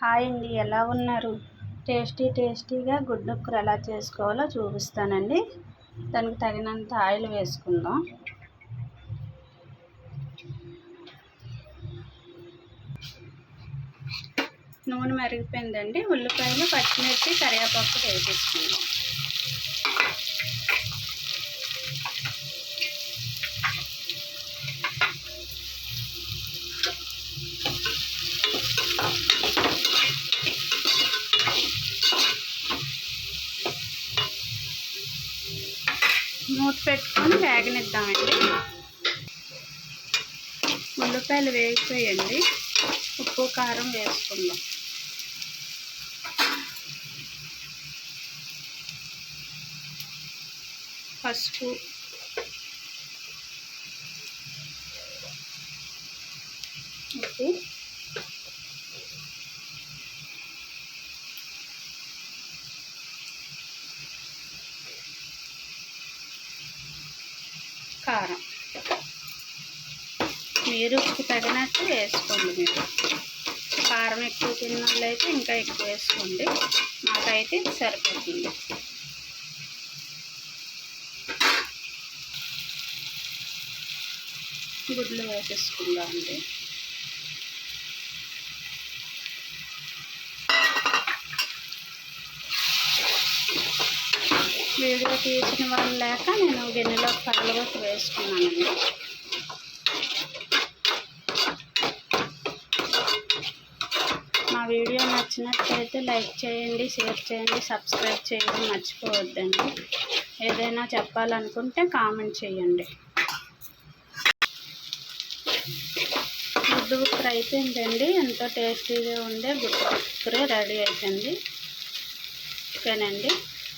Hi అండి ఎలా ఉన్నారు? టేస్టీ టేస్టీగా గుడ్డు కూర ఎలా చేసుకోవాలో చూపిస్తానండి. దానికి తగినంత ఆయిల్ వేసుకుందాం. నూనె మరిగిపోయిందండి. ఉల్లిపాయలు పచ్చిమిర్చి కరివేపాకు వేసేసుకుందాం. మూత పెట్టుకొని వేగనిద్దామండి. ఉల్లిపాయలు వేగిపోయండి. ఉప్పు కారం వేసుకుందాం. పసుపు. ఉప్పు. కారం. మీరు ఉప్పు తగినట్టు వేసుకోండి మీరు. కారం ఎక్కువ తిన్నట్లయితే ఇంకా ఎక్కువ వేసుకోండి. నాకైతే సరిపోతుంది. గుడ్లు వేసేసుకుందామండి. వీడియో తీసిన వాళ్ళు లేక నేను గిన్నెలో పగలగొట్టి వేసుకున్నానండి. మా వీడియో నచ్చినట్లయితే లైక్ చేయండి షేర్ చేయండి సబ్స్క్రైబ్ చేయండి మర్చిపోవద్దండి. ఏదైనా చెప్పాలనుకుంటే కామెంట్ చేయండి. గుడ్డు ఉక్కర అయిపోయిందండి. ఎంతో టేస్టీగా ఉండే గుడ్డు బుక్కరే రెడీ అయిపోయింది. ఓకేనండి.